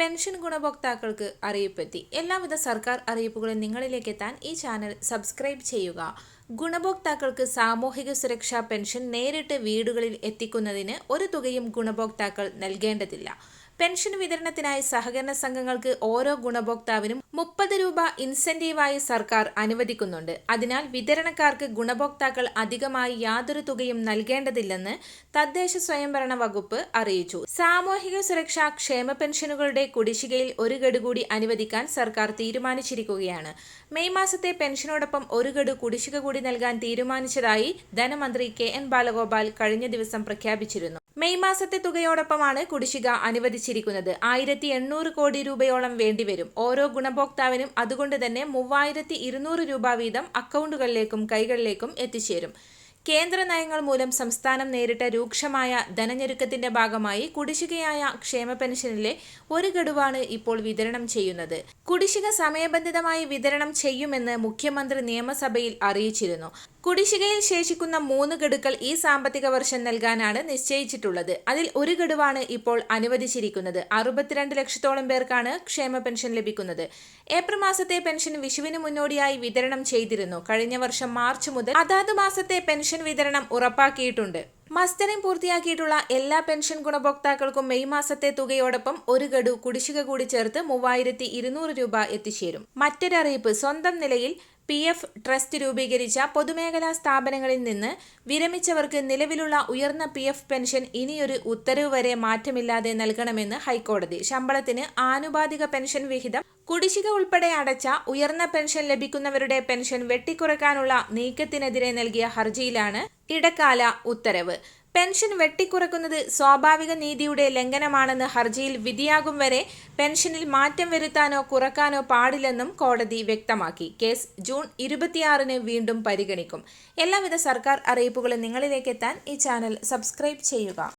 Pension ഗുണഭോക്താക്കൾക്ക് അറിയിപ്പെത്തി. എല്ലാവിധ സർക്കാർ അറിയിപ്പുകളും നിങ്ങളിലേക്ക് എത്താൻ ഈ ചാനൽ സബ്സ്ക്രൈബ് ചെയ്യുക. ഗുണഭോക്താക്കൾക്ക് സാമൂഹിക സുരക്ഷാ പെൻഷൻ നേരിട്ട് വീടുകളിൽ എത്തിക്കുന്നതിന് ഒരു തുകയും ഗുണഭോക്താക്കൾ നൽകേണ്ടതില്ല. പെൻഷൻ വിതരണത്തിനായി സഹകരണ സംഘങ്ങൾക്ക് ഓരോ ഗുണഭോക്താവിനും മുപ്പത് രൂപ ഇൻസെന്റീവായി സർക്കാർ അനുവദിക്കുന്നുണ്ട്. അതിനാൽ വിതരണക്കാർക്ക് ഗുണഭോക്താക്കൾ അധികമായി യാതൊരു തുകയും നൽകേണ്ടതില്ലെന്ന് തദ്ദേശ സ്വയംഭരണ വകുപ്പ് അറിയിച്ചു. സാമൂഹിക സുരക്ഷാ ക്ഷേമ പെൻഷനുകളുടെ കുടിശ്ശികയിൽ ഒരു ഗഡു കൂടി അനുവദിക്കാൻ സർക്കാർ തീരുമാനിച്ചിരിക്കുകയാണ്. മെയ് മാസത്തെ പെൻഷനോടൊപ്പം ഒരു ഗഡു കുടിശ്ശിക കൂടി നൽകാൻ തീരുമാനിച്ചതായി ധനമന്ത്രി കെ എൻ ബാലഗോപാൽ കഴിഞ്ഞ ദിവസം പ്രഖ്യാപിച്ചിരുന്നു. മെയ് മാസത്തെ തുകയോടൊപ്പമാണ് കുടിശ്ശിക അനുവദിച്ചിരിക്കുന്നത്. ആയിരത്തി എണ്ണൂറ് കോടി രൂപയോളം വേണ്ടിവരും. ഓരോ ഗുണഭോക്താവിനും അതുകൊണ്ട് തന്നെ മൂവായിരത്തി ഇരുന്നൂറ് രൂപ വീതം അക്കൗണ്ടുകളിലേക്കും കൈകളിലേക്കും എത്തിച്ചേരും. കേന്ദ്ര നയങ്ങൾ മൂലം സംസ്ഥാനം നേരിട്ട രൂക്ഷമായ ധനഞ്ഞെരുക്കത്തിന്റെ ഭാഗമായി കുടിശ്ശികയായ ക്ഷേമ പെൻഷനിലെ ഒരു ഗഡുവാണ് ഇപ്പോൾ വിതരണം ചെയ്യുന്നത്. കുടിശ്ശിക സമയബന്ധിതമായി വിതരണം ചെയ്യുമെന്ന് മുഖ്യമന്ത്രി നിയമസഭയിൽ അറിയിച്ചിരുന്നു. കുടിശ്ശികയിൽ ശേഷിക്കുന്ന മൂന്ന് ഗഡുക്കൾ ഈ സാമ്പത്തിക വർഷം നൽകാനാണ് നിശ്ചയിച്ചിട്ടുള്ളത്. അതിൽ ഒരു ഗഡുവാണ് ഇപ്പോൾ അനുവദിച്ചിരിക്കുന്നത്. അറുപത്തിരണ്ട് ലക്ഷത്തോളം പേർക്കാണ് ക്ഷേമ പെൻഷൻ ലഭിക്കുന്നത്. ഏപ്രിൽ മാസത്തെ പെൻഷൻ വിഷുവിന് മുന്നോടിയായി വിതരണം ചെയ്തിരുന്നു. കഴിഞ്ഞ വർഷം മാർച്ച് മുതൽ അതാത് മാസത്തെ പെൻഷൻ വിതരണം ഉറപ്പാക്കിയിട്ടുണ്ട്. മസ്റ്ററിംഗ് പൂർത്തിയാക്കിയിട്ടുള്ള എല്ലാ പെൻഷൻ ഗുണഭോക്താക്കൾക്കും മെയ് മാസത്തെ തുകയോടൊപ്പം ഒരു ഗഡു കുടിശ്ശിക കൂടി ചേർത്ത് മൂവായിരത്തി ഇരുന്നൂറ് രൂപ എത്തിച്ചേരും. മറ്റൊരറിയിപ്പ് സ്വന്തം നിലയിൽ പി എഫ് ട്രസ്റ്റ് രൂപീകരിച്ച പൊതുമേഖലാ സ്ഥാപനങ്ങളിൽ നിന്ന് വിരമിച്ചവർക്ക് നിലവിലുള്ള ഉയർന്ന പി എഫ് പെൻഷൻ ഇനിയൊരു ഉത്തരവ് വരെ മാറ്റമില്ലാതെ നൽകണമെന്ന് ഹൈക്കോടതി. ശമ്പളത്തിന് ആനുപാതിക പെൻഷൻ വിഹിതം കുടിശ്ശിക ഉൾപ്പെടെ അടച്ച ഉയർന്ന പെൻഷൻ ലഭിക്കുന്നവരുടെ പെൻഷൻ വെട്ടിക്കുറക്കാനുള്ള നീക്കത്തിനെതിരെ നൽകിയ ഹർജിയിലാണ് ഇടക്കാല ഉത്തരവ്. പെൻഷൻ വെട്ടിക്കുറക്കുന്നത് സ്വാഭാവിക നീതിയുടെ ലംഘനമാണെന്ന് ഹർജിയിൽ വിധിയാകും വരെ പെൻഷനിൽ മാറ്റം വരുത്താനോ കുറക്കാനോ പാടില്ലെന്നും കോടതി വ്യക്തമാക്കി. കേസ് ജൂൺ ഇരുപത്തിയാറിന് വീണ്ടും പരിഗണിക്കും. എല്ലാവിധ സർക്കാർ അറിയിപ്പുകളും നിങ്ങളിലേക്ക് എത്താൻ ഈ ചാനൽ സബ്സ്ക്രൈബ് ചെയ്യുക.